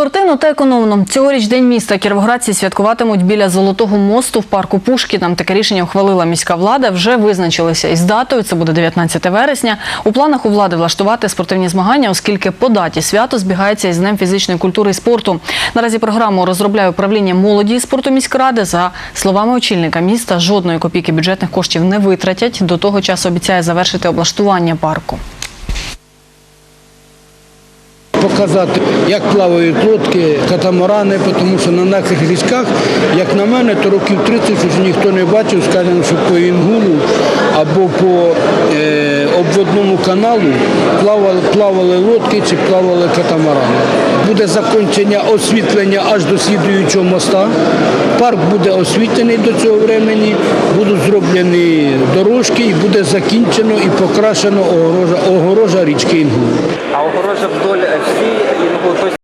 Спортивно та економно. Цьогоріч День міста кіровоградці святкуватимуть біля Золотого мосту в парку Пушкіна. Таке рішення ухвалила міська влада. Вже визначилися із датою. Це буде 19 вересня. У планах у влади влаштувати спортивні змагання, оскільки по даті свято збігається із Днем фізичної культури і спорту. Наразі програму розробляє управління молоді і спорту міськради. За словами очільника міста, жодної копійки бюджетних коштів не витратять. До того часу обіцяє завершити облаштування парку. Показати, як плавають лодки, катамарани, тому що на наших річках, як на мене, то років 30 вже ніхто не бачив, скажімо, що по Інгулу або по е, обводному каналу плавали, плавали лодки чи плавали катамарани. Буде закінчення освітлення аж до слідуючого моста. Парк буде освітлений до цього времени, будуть зроблені дорожки і буде закінчено і покрашено огорожа, огорожа річки Інгул. Огорожа вдоль всі інгул, тобто